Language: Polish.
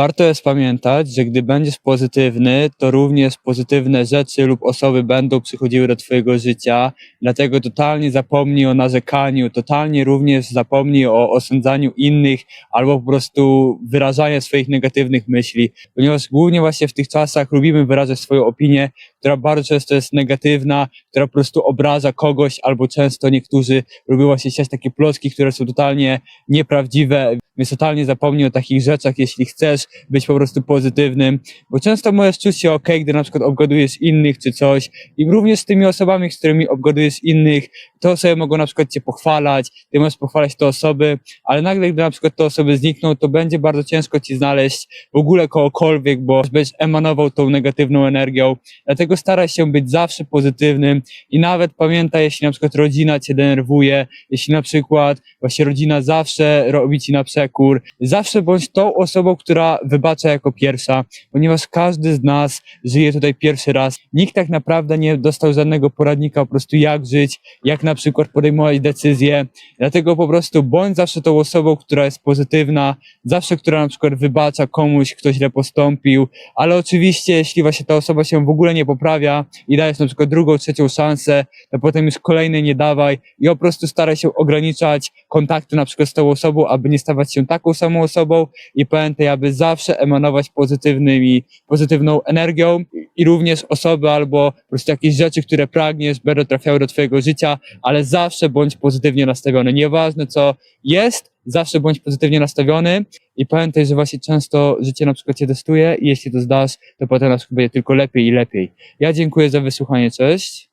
Warto jest pamiętać, że gdy będziesz pozytywny, to również pozytywne rzeczy lub osoby będą przychodziły do Twojego życia. Dlatego totalnie zapomnij o narzekaniu, totalnie również zapomnij o osądzaniu innych albo po prostu wyrażaniu swoich negatywnych myśli, ponieważ głównie właśnie w tych czasach lubimy wyrażać swoją opinię, która bardzo często jest negatywna, która po prostu obraża kogoś, albo często niektórzy lubią właśnie siać takie plotki, które są totalnie nieprawdziwe, więc totalnie zapomnij o takich rzeczach, jeśli chcesz być po prostu pozytywnym, bo często możesz czuć się ok, gdy na przykład obgadujesz innych czy coś i również z tymi osobami, z którymi obgadujesz innych, te osoby mogą na przykład cię pochwalać, ty możesz pochwalać te osoby, ale nagle, gdy na przykład te osoby znikną, to będzie bardzo ciężko ci znaleźć w ogóle kogokolwiek, bo będziesz emanował tą negatywną energią, dlatego staraj się być zawsze pozytywnym i nawet pamiętaj, jeśli na przykład rodzina cię denerwuje, jeśli na przykład właśnie rodzina zawsze robi ci na przekór, zawsze bądź tą osobą, która wybacza jako pierwsza, ponieważ każdy z nas żyje tutaj pierwszy raz. Nikt tak naprawdę nie dostał żadnego poradnika po prostu jak żyć, jak na przykład podejmować decyzje. Dlatego po prostu bądź zawsze tą osobą, która jest pozytywna, zawsze, która na przykład wybacza komuś, kto źle postąpił, ale oczywiście, jeśli właśnie ta osoba się w ogóle nie poprawia i dajesz na przykład drugą, trzecią szansę, to potem już kolejnej nie dawaj i po prostu staraj się ograniczać kontakty na przykład z tą osobą, aby nie stawać się taką samą osobą i pamiętaj, aby zawsze emanować pozytywnymi, pozytywną energią i również osoby albo po prostu jakieś rzeczy, które pragniesz, będą trafiały do twojego życia, ale zawsze bądź pozytywnie nastawiony. Nieważne co jest, zawsze bądź pozytywnie nastawiony i pamiętaj, że właśnie często życie na przykład cię testuje i jeśli to zdasz, to potem na przykład będzie tylko lepiej i lepiej. Ja dziękuję za wysłuchanie, cześć.